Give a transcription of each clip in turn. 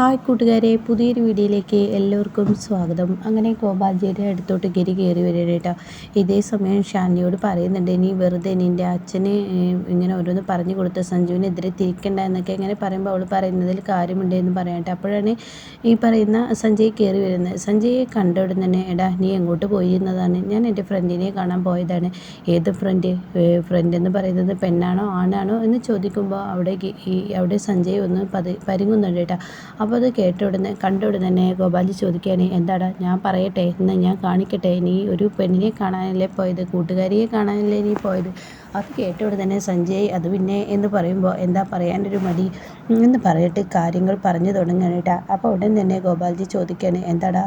Hi കൂട്ടുകാരെ പുതിയൊരു വീഡിയോയിലേക്ക് എല്ലാവർക്കും സ്വാഗതം. അങ്ങനെ ഗോപാൽജിയുടെ അടുത്തോട്ട് ഗിരി കയറി വരിക ഇതേ സമയം ഷാനിയോട് പറയുന്നുണ്ട് നീ വെറുതെ നിന്റെ അച്ഛന് ഇങ്ങനെ ഓരോന്ന് പറഞ്ഞു കൊടുത്ത സഞ്ജുവിനെതിരെ തിരിക്കണ്ട എന്നൊക്കെ ഇങ്ങനെ പറയുമ്പോൾ അവൾ പറയുന്നതിൽ കാര്യമുണ്ട് എന്ന് പറയട്ടെ അപ്പോഴാണ് ഈ പറയുന്ന സഞ്ജയ് കയറി വരുന്നത്. സഞ്ജയെ കണ്ട ഉടൻ തന്നെ എടാ നീ എങ്ങോട്ട് പോയി എന്നതാണ്. ഞാൻ എന്റെ ഫ്രണ്ടിനെ കാണാൻ പോയതാണ്. ഏത് ഫ്രണ്ട്? ഫ്രണ്ട് എന്ന് പറയുന്നത് പെണ്ണാണോ ആണാണോ എന്ന് ചോദിക്കുമ്പോൾ അവിടെ ഈ അവിടെ സഞ്ജയ് ഒന്ന് പതി പരിങ്ങുന്നുണ്ട് കേട്ടോ. അപ്പോൾ അത് കേട്ട ഉടനെ കണ്ട ഉടനെ തന്നെ ഗോപാലി ചോദിക്കുകയാണ് എന്താടാ? ഞാൻ പറയട്ടെ എന്നാൽ ഞാൻ കാണിക്കട്ടെ നീ ഒരു പെണ്ണിനെ കാണാനല്ലേ പോയത് കൂട്ടുകാരിയെ കാണാനല്ലേ നീ പോയത്? അത് കേട്ടുടനെ സഞ്ജയ് അത് പിന്നെ എന്ന് പറയുമ്പോൾ എന്താ പറയാനൊരു മടി? എന്ന് പറയട്ടെ കാര്യങ്ങൾ പറഞ്ഞു തുടങ്ങാനായിട്ടാ അപ്പോൾ ഉടൻ തന്നെ ഗോപാൽജി ചോദിക്കുകയാണ് എന്താടാ?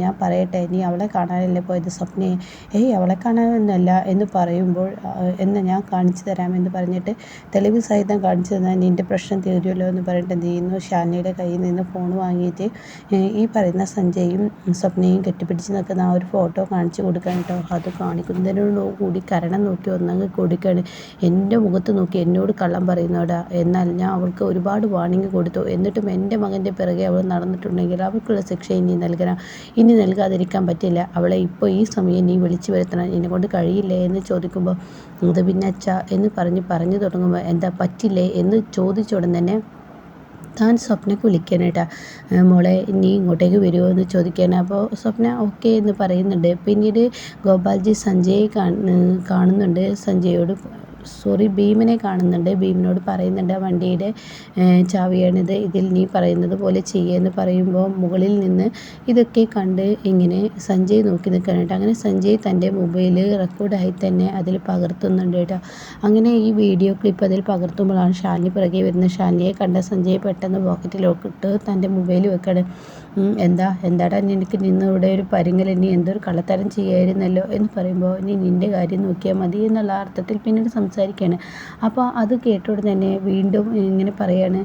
ഞാൻ പറയട്ടെ നീ അവളെ കാണാനല്ലേ പോയത് സ്വപ്നയെ ഏയ് അവളെ കാണാനൊന്നുമല്ല എന്ന് പറയുമ്പോൾ എന്ന് ഞാൻ കാണിച്ചു തരാം എന്ന് പറഞ്ഞിട്ട് തെളിവ് സഹിതം കാണിച്ചു തന്നാൽ നിന്റെ പ്രശ്നം തീരുമല്ലോ എന്ന് പറഞ്ഞിട്ട് എന്ത് ചെയ്യുന്നു ഷാനിയുടെ കയ്യിൽ നിന്ന് ഫോൺ വാങ്ങിയിട്ട് ഈ പറയുന്ന സഞ്ജയും സ്വപ്നയും കെട്ടിപ്പിടിച്ച് നിൽക്കുന്ന ആ ഒരു ഫോട്ടോ കാണിച്ചു കൊടുക്കാൻ കേട്ടോ അത് കാണിക്കുന്നതിനോട് കൂടി കരണം നോക്കി ഒന്നങ്ങ് കൊടുക്കുക എന്റെ മുഖത്ത് നോക്കി എന്നോട് കള്ളം പറയുന്നോടാ. എന്നാൽ ഞാൻ അവൾക്ക് ഒരുപാട് വാണിംഗ് കൊടുത്തു. എന്നിട്ടും എന്റെ മകന്റെ പിറകെ അവൾ നടന്നിട്ടുണ്ടെങ്കിൽ അവൾക്കുള്ള ശിക്ഷ ഇനി നൽകണം. ഇനി നൽകാതിരിക്കാൻ പറ്റില്ല. അവളെ ഇപ്പോൾ ഈ സമയം നീ വിളിച്ചു വരുത്തണം. എന്നെ കൊണ്ട് കഴിയില്ലേ എന്ന് ചോദിക്കുമ്പോൾ അത് പിന്നെ അച്ഛ എന്ന് പറഞ്ഞ് പറഞ്ഞു തുടങ്ങുമ്പോൾ എന്താ പറ്റില്ലേ? എന്ന് ചോദിച്ചുടൻ തന്നെ താൻ സ്വപ്നയ്ക്ക് വിളിക്കാനേട്ടാ മോളെ നീ ഇങ്ങോട്ടേക്ക് വരുമോ എന്ന് ചോദിക്കാൻ അപ്പോൾ സ്വപ്ന ഓക്കെ എന്ന് പറയുന്നുണ്ട്. പിന്നീട് ഗോപാൽജി സഞ്ജയ് കാണുന്നുണ്ട്. സഞ്ജയോട് സോറി ഭീമനെ കാണുന്നുണ്ട്. ഭീമനോട് പറയുന്നുണ്ട് വണ്ടിയുടെ ചാവിയാണിത്. ഇതിൽ നീ പറയുന്നത് പോലെ ചെയ്യുക പറയുമ്പോൾ മുകളിൽ നിന്ന് ഇതൊക്കെ കണ്ട് ഇങ്ങനെ സഞ്ജയ് നോക്കി നിൽക്കാനായിട്ട് അങ്ങനെ സഞ്ജയ് തന്റെ മൊബൈൽ റെക്കോർഡായി തന്നെ അതിൽ പകർത്തുന്നുണ്ട് കേട്ടോ. അങ്ങനെ ഈ വീഡിയോ ക്ലിപ്പ് അതിൽ പകർത്തുമ്പോഴാണ് ഷാനി പിറകെ വരുന്നത്. ഷാനിയെ കണ്ട സഞ്ജയ് പെട്ടെന്ന് പോക്കറ്റിലോട്ട് തന്റെ മൊബൈൽ വെക്കണം എന്താ? എന്താടാ നിനക്ക് നിന്നിവിടെ ഒരു പരിങ്ങൽ? നീ എന്തൊരു കള്ളത്തരം ചെയ്യായിരുന്നല്ലോ? എന്ന് പറയുമ്പോൾ ഇനി നിന്റെ കാര്യം നോക്കിയാൽ മതി എന്നുള്ള അർത്ഥത്തിൽ പിന്നീട് സംസാരിക്കുകയാണ്. അപ്പോൾ അത് കേട്ടോട് തന്നെ വീണ്ടും ഇങ്ങനെ പറയാണ്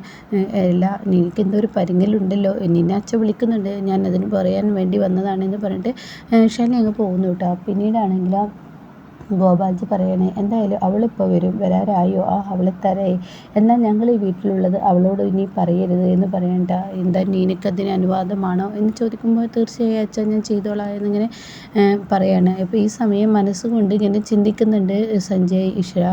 അല്ല നിനക്ക് എന്തോ ഒരു പരിങ്ങലുണ്ടല്ലോ നിന്നെ അച്ഛൻ വിളിക്കുന്നുണ്ട് ഞാൻ അതിന് പറയാൻ വേണ്ടി വന്നതാണെന്ന് പറഞ്ഞിട്ട് ഷാനി അങ്ങ് പോകുന്നു കേട്ടോ. പിന്നീടാണെങ്കിൽ ഗോപാൽജി പറയണേ എന്തായാലും അവളിപ്പോൾ വരും വരാറായോ? ആ അവളെ അവളെത്താറായി എന്നാൽ ഞങ്ങൾ ഈ വീട്ടിലുള്ളത് അവളോട് ഇനി പറയരുത് എന്ന് പറയണ്ട. എന്താ നീനക്കതിന് അനുവാദമാണോ? എന്ന് ചോദിക്കുമ്പോൾ തീർച്ചയായും അച്ഛൻ ഞാൻ ചെയ്തോളാം എന്നിങ്ങനെ പറയാണ്. ഇപ്പോൾ ഈ സമയം മനസ്സുകൊണ്ട് ഇങ്ങനെ ചിന്തിക്കുന്നുണ്ട് സഞ്ജയ് ഈശ്വര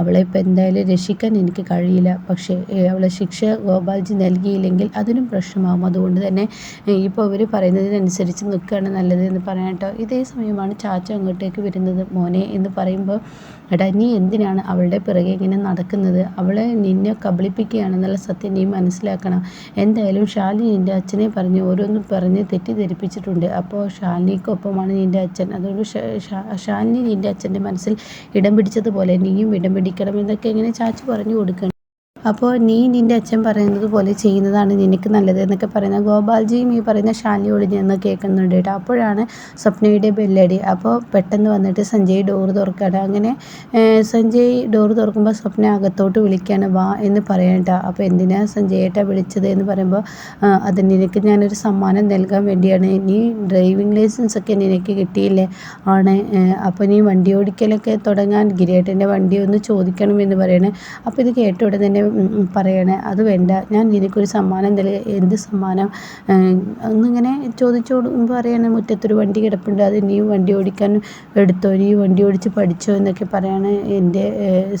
അവളെ ഇപ്പോൾ എന്തായാലും രക്ഷിക്കാൻ എനിക്ക് കഴിയില്ല. പക്ഷേ അവളെ ശിക്ഷ ഗോപാൽജി നൽകിയില്ലെങ്കിൽ അതിനും പ്രശ്നമാകും അതുകൊണ്ട് തന്നെ ഇപ്പോൾ അവർ പറയുന്നതിനനുസരിച്ച് നിൽക്കുകയാണ് നല്ലത് എന്ന് പറയാം കേട്ടോ. ഇതേ സമയമാണ് ചാച്ച അങ്ങോട്ടേക്ക് വരുന്നത്. മോനെ എന്ന് പറയുമ്പോൾ എടാ നീ എന്തിനാണ് അവളുടെ പിറകെ ഇങ്ങനെ നടക്കുന്നത്? അവളെ നിന്നെ കബളിപ്പിക്കുകയാണെന്നുള്ള സത്യം നീ മനസ്സിലാക്കണം. എന്തായാലും ഷാലിനി നിന്റെ അച്ഛനെ പറഞ്ഞ് ഓരോന്നും പറഞ്ഞ് തെറ്റിദ്ധരിപ്പിച്ചിട്ടുണ്ട്. അപ്പോൾ ഷാലിനിക്കൊപ്പമാണ് നിന്റെ അച്ഛൻ. അതുകൊണ്ട് ഷാലിനി നിന്റെ അച്ഛന്റെ മനസ്സിൽ ഇടം പിടിച്ചതുപോലെ നീയും ഇടം പിടിക്കണം എന്നൊക്കെ ഇങ്ങനെ ചാച്ചു പറഞ്ഞു കൊടുക്കണം അപ്പോൾ നീ നിന്റെ അച്ഛൻ പറയുന്നത് പോലെ ചെയ്യുന്നതാണ് നിനക്ക് നല്ലത് എന്നൊക്കെ പറയുന്ന ഗോപാൽജിയും ഈ പറയുന്ന ഷാലിയോട് നിന്ന് കേൾക്കുന്നുണ്ട് കേട്ടോ. അപ്പോഴാണ് സ്വപ്നയുടെ ബെല്ലടി. അപ്പോൾ പെട്ടെന്ന് വന്നിട്ട് സഞ്ജയ് ഡോർ തുറക്കുകയാണ് അങ്ങനെ സഞ്ജയ് ഡോർ തുറക്കുമ്പോൾ സ്വപ്ന അകത്തോട്ട് വിളിക്കുകയാണ് വാ എന്ന് പറയണ്ട അപ്പോൾ എന്തിനാ സഞ്ജയേട്ടാ വിളിച്ചത് എന്ന് പറയുമ്പോൾ അത് നിനക്ക് ഞാനൊരു സമ്മാനം നൽകാൻ വേണ്ടിയാണ്. നീ ഡ്രൈവിംഗ് ലൈസൻസ് ഒക്കെ നിനക്ക് കിട്ടിയില്ലേ? ആണ് അപ്പോൾ നീ വണ്ടി ഓടിക്കലൊക്കെ തുടങ്ങാൻ ഗിരിയേട്ടന്റെ വണ്ടി ഒന്ന് ചോദിക്കണം എന്ന് പറയണേ. അപ്പോൾ ഇത് കേട്ട ഉടനെ തന്നെ പറയണേ അത് വേണ്ട. ഞാൻ നിനക്കൊരു സമ്മാനം തരിക എന്ത് സമ്മാനം? എന്നിങ്ങനെ ചോദിച്ചോട് പറയണേ മുറ്റത്തൊരു വണ്ടി കിടപ്പുണ്ട്. അത് നീ വണ്ടി ഓടിക്കാൻ എടുത്തോ? നീ വണ്ടി ഓടിച്ച് പഠിച്ചോ? എന്നൊക്കെ പറയണേ എന്റെ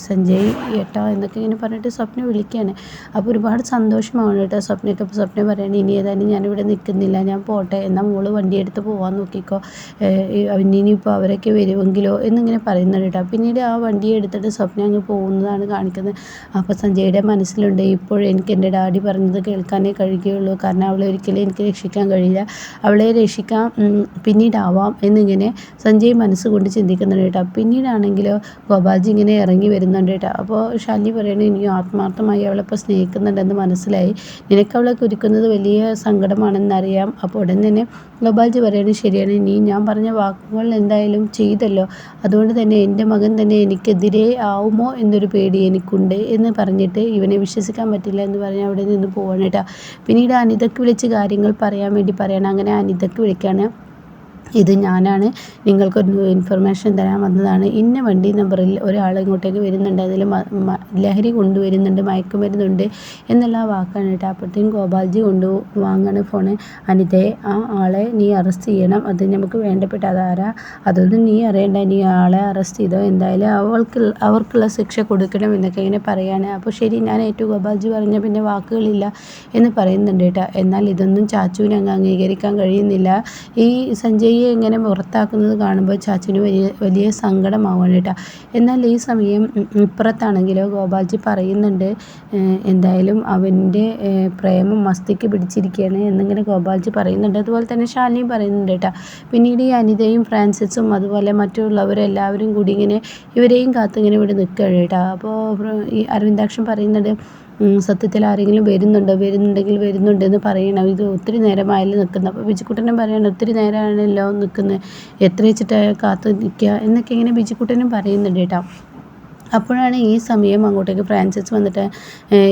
സഞ്ജയ് ഏട്ടാ എന്നൊക്കെ ഇങ്ങനെ പറഞ്ഞിട്ട് സ്വപ്ന വിളിക്കുകയാണ് അപ്പോൾ ഒരുപാട് സന്തോഷമാണ് കേട്ടോ സ്വപ്നയൊക്കെ. അപ്പോൾ സ്വപ്നം പറയണേ ഇനി ഏതായാലും ഞാനിവിടെ നിൽക്കുന്നില്ല. ഞാൻ പോട്ടെ. എന്നാൽ മോൾ വണ്ടി എടുത്ത് പോകാൻ നോക്കിക്കോ. ഇനിയിപ്പോൾ അവരൊക്കെ വരുമെങ്കിലോ? എന്നിങ്ങനെ പറയുന്നുണ്ട് കേട്ടോ. പിന്നീട് ആ വണ്ടി എടുത്തിട്ട് സ്വപ്ന അങ്ങ് പോകുന്നതാണ് കാണിക്കുന്നത്. അപ്പോൾ സഞ്ജയുടെ എന്റെ മനസ്സിലുണ്ട്. ഇപ്പോഴും എനിക്ക് എന്റെ ഡാഡി പറഞ്ഞത് കേൾക്കാനേ കഴിയുകയുള്ളൂ. കാരണം അവളെ ഒരിക്കലും എനിക്ക് രക്ഷിക്കാൻ കഴിയില്ല. അവളെ രക്ഷിക്കാൻ പിന്നീടാവാം എന്നിങ്ങനെ സഞ്ജയ് മനസ്സുകൊണ്ട് ചിന്തിക്കുന്നുണ്ട് കേട്ടോ. പിന്നീടാണെങ്കിലോ ഗോപാൽജി ഇങ്ങനെ ഇറങ്ങി വരുന്നുണ്ട് കേട്ടോ. അപ്പോൾ ഷാലി പറയണ ഇനിയും ആത്മാർത്ഥമായി അവളിപ്പോൾ സ്നേഹിക്കുന്നുണ്ടെന്ന് മനസ്സിലായി. നിനക്ക് അവളെ കുരുക്കുന്നത് വലിയ സങ്കടമാണെന്നറിയാം. അപ്പോൾ ഉടൻ തന്നെ ഗോപാൽജി പറയണത് ശരിയാണ്. നീ ഞാൻ പറഞ്ഞ വാക്കുകൾ എന്തായാലും ചെയ്തല്ലോ. അതുകൊണ്ട് തന്നെ എന്റെ മകൻ തന്നെ എനിക്കെതിരെ ആവുമോ എന്നൊരു പേടി എനിക്കുണ്ട് എന്ന് പറഞ്ഞിട്ട് ഇവനെ വിശ്വസിക്കാൻ പറ്റില്ല എന്ന് പറഞ്ഞ് അവിടെ നിന്ന് പോവാണ് കേട്ടോ. പിന്നീട് അനിതക്ക് വിളിച്ച് കാര്യങ്ങൾ പറയാൻ വേണ്ടി പറയണം. അങ്ങനെ അനിതക്ക് വിളിക്കുകയാണ് ഇത് ഞാനാണ്. നിങ്ങൾക്കൊരു ഇൻഫർമേഷൻ തരാൻ വന്നതാണ്. ഇന്ന വണ്ടി നമ്പറിൽ ഒരാൾ ഇങ്ങോട്ടേക്ക് വരുന്നുണ്ട്. അതിൽ ലഹരി കൊണ്ടുവരുന്നുണ്ട് മയക്കുമരുന്നുണ്ട് എന്നുള്ള വാക്കാണ് കേട്ടോ. അപ്പോഴത്തേക്കും ഗോപാൽജി കൊണ്ടു വാങ്ങണ ഫോണ് അനിതയെ ആ ആളെ നീ അറസ്റ്റ് ചെയ്യണം. അത് നമുക്ക് വേണ്ടപ്പെട്ട അതാരാ അതൊന്നും നീ അറിയണ്ട. നീ ആളെ അറസ്റ്റ് ചെയ്തോ? എന്തായാലും അവൾക്ക് അവർക്കുള്ള ശിക്ഷ കൊടുക്കണം എന്നൊക്കെ ഇങ്ങനെ പറയാണ്. അപ്പോൾ ശരി ഞാൻ ഏറ്റവും ഗോപാൽജി പറഞ്ഞ പിന്നെ വാക്കുകളില്ല എന്ന് പറയുന്നുണ്ട് കേട്ടോ. എന്നാൽ ഇതൊന്നും ചാച്ചുവിന് അങ്ങ് അംഗീകരിക്കാൻ കഴിയുന്നില്ല. ഈ സഞ്ജയ് ഇങ്ങനെ പുറത്താക്കുന്നത് കാണുമ്പോൾ ചാച്ചുവിന് വലിയ വലിയ സങ്കടമാവുകയാണ് കേട്ടോ. എന്നാൽ ഈ സമയം ഇപ്പുറത്താണെങ്കിലോ ഗോപാൽജി പറയുന്നുണ്ട് എന്തായാലും അവന്റെ പ്രേമം മസ്തിക്ക് പിടിച്ചിരിക്കുകയാണ് എന്നിങ്ങനെ ഗോപാൽജി പറയുന്നുണ്ട്. അതുപോലെ തന്നെ ശാലിനിയും പറയുന്നുണ്ട് കേട്ടോ. പിന്നീട് ഈ അനിതയും ഫ്രാൻസിസും അതുപോലെ മറ്റുള്ളവരും എല്ലാവരും കൂടി ഇങ്ങനെ ഇവരെയും കാത്തിങ്ങനെ ഇവിടെ നിൽക്കുകയാണ് കേട്ടോ. അപ്പോൾ ഈ അരവിന്ദാക്ഷൻ പറയുന്നുണ്ട് സത്യത്തിൽ ആരെങ്കിലും വരുന്നുണ്ടോ? വരുന്നുണ്ടെങ്കിൽ വരുന്നുണ്ടെന്ന് പറയണം. ഇത് ഒത്തിരി നേരമായല്ലോ നിൽക്കുന്നത്. അപ്പോൾ ബിജിക്കുട്ടനും പറയണം ഒത്തിരി നേരമാണല്ലോ നിൽക്കുന്നത്. എത്ര വെച്ചിട്ടാണ് കാത്തു നിൽക്കുക എന്നൊക്കെ ഇങ്ങനെ ബിജിക്കുട്ടനും പറയുന്നുണ്ട് കേട്ടോ. അപ്പോഴാണ് ഈ സമയം അങ്ങോട്ടേക്ക് ഫ്രാൻസിസ് വന്നിട്ട്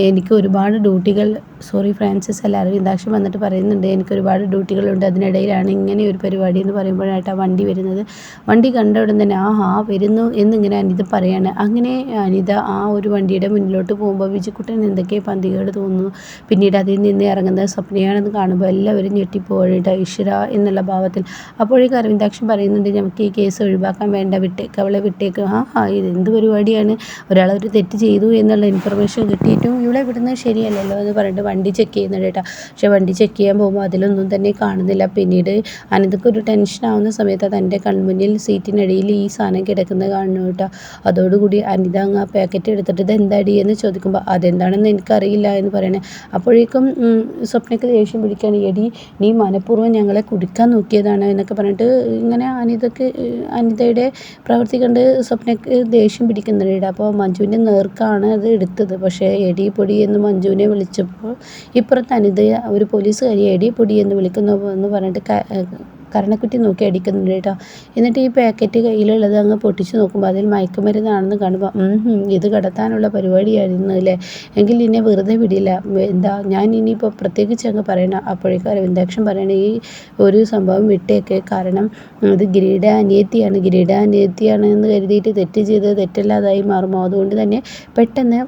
എനിക്ക് ഒരുപാട് ഡ്യൂട്ടികൾ സോറി ഫ്രാൻസിസ് അല്ല അരവിന്ദാക്ഷൻ വന്നിട്ട് പറയുന്നുണ്ട് എനിക്ക് ഒരുപാട് ഡ്യൂട്ടികളുണ്ട് അതിനിടയിലാണ് ഇങ്ങനെ ഒരു പരിപാടി എന്ന് പറയുമ്പോഴായിട്ട് ആ വണ്ടി വരുന്നത്. വണ്ടി കണ്ട ഉടൻ തന്നെ ആ ആ വരുന്നു എന്നിങ്ങനെ അനിത പറയാണ്. അങ്ങനെ അനിത ആ ഒരു വണ്ടിയുടെ മുന്നിലോട്ട് പോകുമ്പോൾ വിജിക്കുട്ടൻ എന്തൊക്കെ പന്തികേട് തോന്നുന്നു. പിന്നീട് അതിൽ നിന്ന് ഇറങ്ങുന്നത് സ്വപ്നയാണെന്ന് കാണുമ്പോൾ എല്ലാവരും ഞെട്ടിപ്പോയിട്ട് ഈശ്വര എന്നുള്ള ഭാവത്തിൽ. അപ്പോഴേക്കും അരവിന്ദാക്ഷൻ പറയുന്നുണ്ട് നമുക്ക് ഈ കേസ് ഒഴിവാക്കാൻ വേണ്ട വിട്ടേക്ക് അവളെ വിട്ടേക്ക്. ആ ആ ഇത് എന്ത് പരിപാടിയാണ്? ഒരാൾ ഒരാളൊരു തെറ്റ് ചെയ്തു എന്നുള്ള ഇൻഫർമേഷൻ കിട്ടിയിട്ടും ഇവിടെ ഇവിടുന്ന് ശരിയല്ലല്ലോ എന്ന് പറഞ്ഞിട്ട് വണ്ടി ചെക്ക് ചെയ്യുന്നുണ്ട് കേട്ടോ. പക്ഷേ വണ്ടി ചെക്ക് ചെയ്യാൻ പോകുമ്പോൾ അതിലൊന്നും തന്നെ കാണുന്നില്ല. പിന്നീട് അനന്തക്ക് ഒരു ടെൻഷൻ ആവുന്ന സമയത്ത് തന്റെ കൺമുന്നിൽ സീറ്റിനടിയിൽ ഈ സാധനം കിടക്കുന്നത് കാണുന്നു കേട്ടോ. അതോടുകൂടി അനിത അങ്ങ് ആ പാക്കറ്റ് എടുത്തിട്ട് ഇത് എന്താടി എന്ന് ചോദിക്കുമ്പോൾ അതെന്താണെന്ന് എനിക്കറിയില്ല എന്ന് പറയണേ. അപ്പോഴേക്കും സ്വപ്നയ്ക്ക് ദേഷ്യം പിടിക്കുകയാണ്. എടി നീ മനഃപൂർവം ഞങ്ങളെ കുടിക്കാൻ നോക്കിയതാണ് എന്നൊക്കെ പറഞ്ഞിട്ട് ഇങ്ങനെ അനിതക്ക് അനിതയുടെ പ്രവർത്തി കണ്ട് സ്വപ്നയ്ക്ക് ദേഷ്യം പിടിക്കുന്നുണ്ട് പിന്നീട് അപ്പോൾ മഞ്ജുവിന്റെ നേർക്കാണ് അത് എടുത്തത്. പക്ഷേ എടി പൊടി എന്ന് മഞ്ജുവിനെ വിളിച്ചപ്പോൾ ഇപ്പുറത്ത് അനിത ഒരു പോലീസുകാരി എടി പൊടി എന്ന് വിളിക്കുന്നു എന്ന് പറഞ്ഞിട്ട് കരണക്കുറ്റി നോക്കി അടിക്കുന്നുണ്ട് കേട്ടോ. എന്നിട്ട് ഈ പാക്കറ്റ് കയ്യിലുള്ളത് അങ്ങ് പൊട്ടിച്ച് നോക്കുമ്പോൾ അതിൽ മയക്കുമരുന്നാണെന്ന് കാണുമ്പോൾ ഇത് കടത്താനുള്ള പരിപാടിയായിരുന്നു അല്ലേ? എങ്കിൽ ഇന്നെ വെറുതെ വിടില്ല. എന്താ ഞാൻ ഇനിയിപ്പോൾ പ്രത്യേകിച്ച് അങ്ങ് പറയണം അപ്പോഴേക്കും അരവിന്ദാക്ഷൻ പറയണ ഈ ഒരു സംഭവം വിട്ടേക്ക്. കാരണം അത് ഗിരീഡ അനിയത്തിയാണ്. ഗിരീഡ അനിയത്തിയാണ് എന്ന് കരുതിയിട്ട് തെറ്റ് ചെയ്ത് തെറ്റല്ലാതായി മാറുമോ? അതുകൊണ്ട് തന്നെ പെട്ടെന്ന്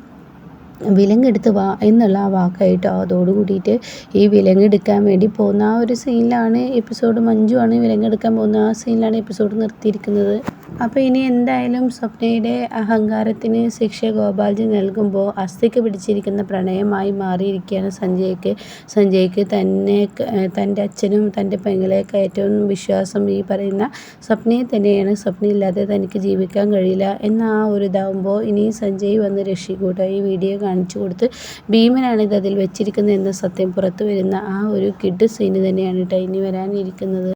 വിലങ്ങെടുത്ത് വാ എന്നുള്ള ആ വാക്കായിട്ടോ അതോട് കൂടിയിട്ട് ഈ വിലങ്ങെടുക്കാൻ വേണ്ടി പോകുന്ന ആ ഒരു സീനിലാണ് എപ്പിസോഡ് മഞ്ജു ആണ് വിലങ്ങെടുക്കാൻ പോകുന്ന ആ സീനിലാണ് എപ്പിസോഡ് നിർത്തിയിരിക്കുന്നത്. അപ്പോൾ ഇനി എന്തായാലും സ്വപ്നയുടെ അഹങ്കാരത്തിന് ശിക്ഷ ഗോപാൽജി നൽകുമ്പോൾ അസ്ഥിക്ക് പിടിച്ചിരിക്കുന്ന പ്രണയമായി മാറിയിരിക്കുകയാണ് സഞ്ജയ്ക്ക്. സഞ്ജയ്ക്ക് തന്നെ തന്റെ അച്ഛനും തന്റെ പെങ്ങളെയൊക്കെ ഏറ്റവും വിശ്വാസം ഈ പറയുന്ന സ്വപ്നയെ തന്നെയാണ്. സ്വപ്നയില്ലാതെ തനിക്ക് ജീവിക്കാൻ കഴിയില്ല എന്ന ആ ഒരു ഇതാവുമ്പോൾ ഇനി സഞ്ജയ് വന്ന് രക്ഷിക്കൂട്ടോ? ഈ വീഡിയോ കാണിച്ചു കൊടുത്ത് ഭീമനാണ് ഇത് അതിൽ വെച്ചിരിക്കുന്നത് എന്ന സത്യം പുറത്തു വരുന്ന ആ ഒരു കിഡ് സീന് തന്നെയാണ് കേട്ടോ ഇനി വരാനിരിക്കുന്നത്.